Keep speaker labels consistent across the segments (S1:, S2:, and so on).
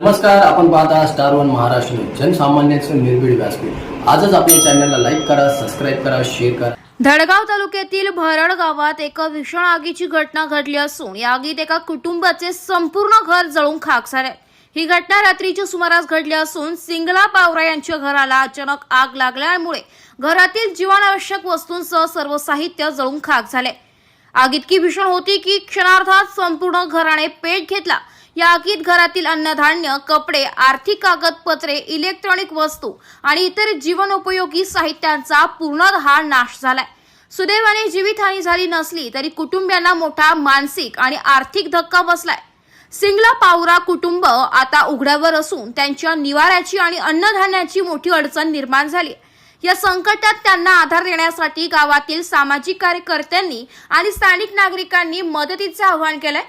S1: नमस्कार आपण पाहता स्टार वन महाराष्ट्र जनसामान्यांचं निर्भीड व्यासपीठ. आजच आपल्या चॅनलला लाईक करा सबस्क्राईब करा शेअर करा.
S2: धडगाव तालुक्यातील भरड गावात एका भीषण आगीची घटना घडली असून या आगीत एका कुटुंबाचे संपूर्ण घर जळून खाक झाले. ही घटना रात्रीच्या सुमारास घडली असून सिंगला पावरा यांच्या घराला अचानक आग लागल्यामुळे घरातील जीवनावश्यक वस्तूंसह सर्व साहित्य जळून खाक झाले. आग इतकी भीषण होती की क्षणार्धात संपूर्ण घराने पेट घेतला या आगीत घरातील अन्नधान्य कपडे आर्थिक कागदपत्रे इलेक्ट्रॉनिक वस्तू आणि इतर जीवनोपयोगी साहित्यांचा पूर्णतः नाश झालाय. सुदैवाने जीवितहानी झाली नसली तरी कुटुंबियांना मोठा मानसिक आणि आर्थिक धक्का बसलाय. सिंगला पावरा कुटुंब आता उघड्यावर असून त्यांच्या निवाऱ्याची आणि अन्नधान्याची मोठी अडचण निर्माण झाली या संकटात त्यांना आधार देण्यासाठी गावातील सामाजिक कार्यकर्त्यांनी आणि स्थानिक नागरिकांनी मदतीचे आवाहन केलंय.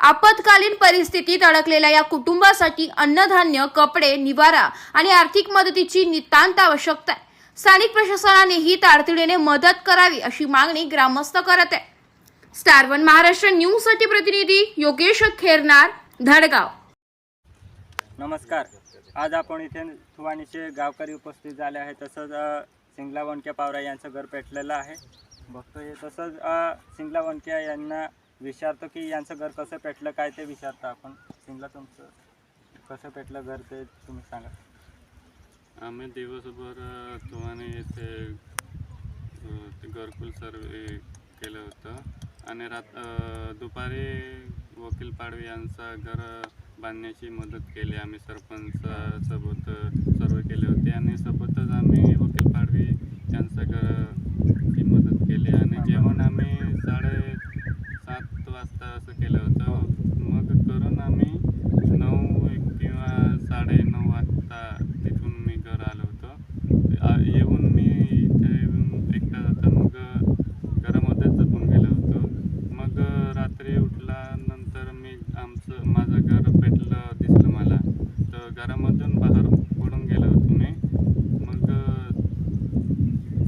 S2: आपत्कालीन परिस्थितीत अडकलेल्या या कुटुंबासाठी अन्नधान्य कपडे निवारा आणि आर्थिक मदतीची नितांत आवश्यकता आहे. स्थानिक प्रशासनानेही तातडीने मदत करावी अशी मागणी ग्रामस्थ करत आहे स्टार वन महाराष्ट्र न्यूजसाठी प्रतिनिधी योगेश खेरनार धडगाव.
S3: नमस्कार. आज आपण इथे थुवाणीचे गावकरी उपस्थित झाले आहे तसंच सिंगला वनक्या पावरा यांचं घर पेटलेलं आहे. बघतो हे तसंच सिंगला वनक्या यांना विचारतो की यांचं घर कसं पेटलं काय ते विचारतो आपण. सिंगला तुमचं कसं पेटलं घर ते तुम्ही सांगा.
S4: आम्ही दिवसभर अ, इथे ते घरकुल सर्वे केलं होतं. आणि रात दुपारी वकील पाडवी यांचा घर बांधण्याची मदत केली. आम्ही सरपंच सोबत सर्वे केले होते. आणि सोबतच आम्ही वकील पाडवी यांचं घर मदत केली आणि जेवण आम्ही साडे सात वाजता असं केलं होतं मग करून आम्ही नऊ किंवा साडे नऊ वाजता तिथून मी घर आलो होतो आ- येऊन मी इथे येऊन एकटा जाता मग घरामध्येच जपून गेलो होतो मग रात्री उठल्यानंतर मी आमचं माझं घर पेटलं दिसलं मला तर घरामधून बाहेर पडून गेलो होतो मी मग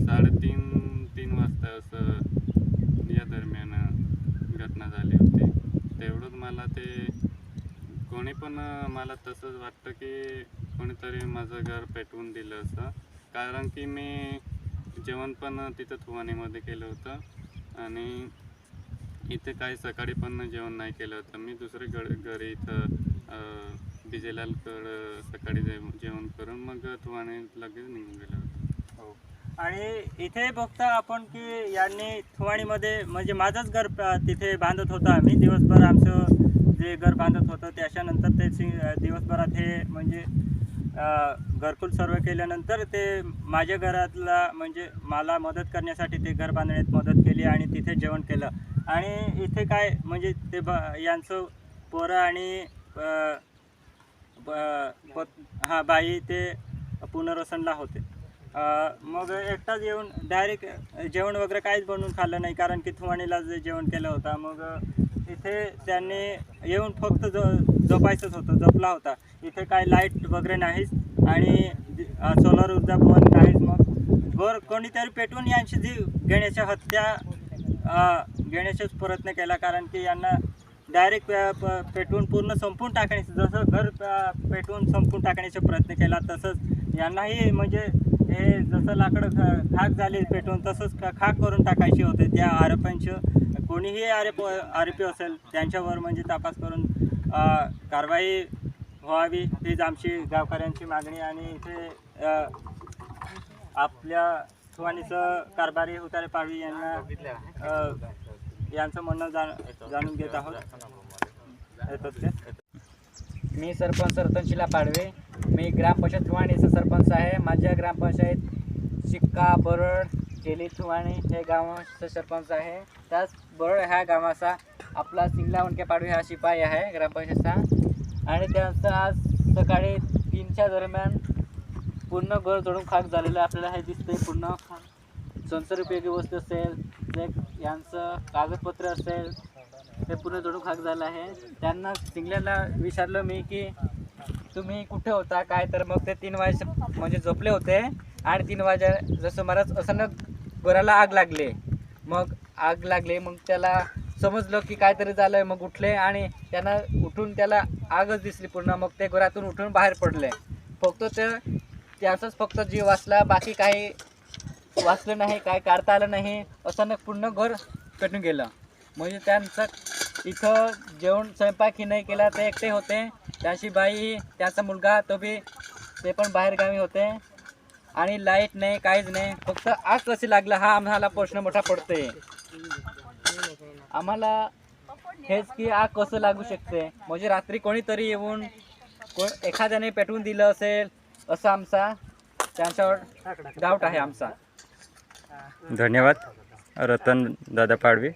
S4: साडेतीन तीन वाजता असं या दरम्यान घटना झाली होती तेवढंच मला ते कोणी पण मला तसंच वाटतं की कोणीतरी माझं घर पेटवून दिलं असं कारण की मी जेवण पण तिथं थुवानीमध्ये केलं होतं आणि इथे काही सकाळी पण जेवण नाही केलं होतं. मी दुसरे घड घरी इथं बिजेलालकडं सकाळी जे जेवण करून मग थुवाने लगेच निघून गेलो होतो.
S3: हो. आणि इथे बघता आपण की यांनी थुवाणीमध्ये म्हणजे माझंच घर तिथे बांधत होता. आम्ही दिवसभर आमचं जे घर बांधत होतं त्याच्यानंतर ते सिंग दिवसभरात हे म्हणजे घरकुल सर्व केल्यानंतर ते माझ्या घरातला म्हणजे मला मदत करण्यासाठी ते घर बांधण्यात मदत केली आणि तिथे जेवण केलं. आणि इथे काय म्हणजे ते ब यांचं पोरं आणि हा हां बाई ते पुनर्वसनला होते. मग एकटाच येऊन डायरेक्ट जेवण वगैरे काहीच बनवून खाल्लं नाही कारण की थुवाणीला जे जेवण केलं होतं मग इथे त्यांनी येऊन फक्त ज जपायचंच होतं जपला होता. इथे काय लाइट वगैरे नाहीच आणि सोलर ऊर्जा भवन नाहीच मग. वर कोणीतरी पेटवून यांची जीव घेण्याच्या हत्या घेण्याचाच प्रयत्न केला कारण की यांना डायरेक्ट पेटवून पूर्ण संपून टाकण्याचं जसं घर पेटवून संपून टाकण्याचा प्रयत्न केला तसंच यांनाही म्हणजे हे जसं लाकडं ख- खाक झाले पेटून तसंच खाक करून टाकायचे होते त्या आरोपांचं. कोणीही आरोप आरोपी असेल त्यांच्यावर म्हणजे तपास करून कारवाई व्हावी हीच आमची गावकऱ्यांची मागणी आणि इथे आपल्या सुवाणीचं कारभारी उतारे पाडवी यांना यांचं म्हणणं जाण जाणून घेत आहोत. येतात ते?
S5: मी सरपंच रतनशिला पाडवे. मी ग्रामपंचायत थुवाणीचा सरपंच आहे. माझ्या ग्रामपंचायत शिक्का बरड केली थुवाणी हे गावाचा सरपंच आहे. त्याच बरड ह्या गावाचा आपला सिंगला वणके पाडवे हा शिपाई आहे ग्रामपंचायतचा. आणि त्यांचं आज सकाळी तीनच्या दरम्यान पूर्ण घर जोडून खाक झालेलं आपल्याला हे दिसतंय. पूर्ण संसारोपयोगी वस्तू असेल ते यांचं कागदपत्र असेल ते पूर्ण जळून खाक झालं आहे. त्यांना सिंगल्याला विचारलं मी की तुम्ही कुठे होता? काय? तर मग ते तीन वाजे म्हणजे झोपले होते. आणि तीन वाजे जसं मला अचानक घराला आग लागले. मग आग लागले मग त्याला समजलं की काहीतरी झालं मग उठले आणि त्यांना उठून त्याला आगच दिसली पूर्ण. मग ते घरातून उठून बाहेर पडले. फक्त ते त्याचाच फक्त जीव वाचला. बाकी काही वाचलं नाही काय काढता आलं नाही. अचानक पूर्ण घर पेटून गेलं. म्हणजे त्यांचं इथं जेवण स्वयंपाकही नाही केला ते एकटे होते. त्याची बाई त्याचा मुलगा तो बी ते पण बाहेरगावी होते. आणि लाइट नाही काहीच नाही. फक्त आग कशी लागला हा आम्हाला प्रश्न मोठा पडतोय. आम्हाला हेच की आग कसं लागू शकते? म्हणजे रात्री कोणीतरी येऊन को एखाद्याने पेटवून दिलं असेल असं आमचा त्यांच्यावर डाऊट आहे आमचा.
S3: धन्यवाद. रतन दादा पाडवी.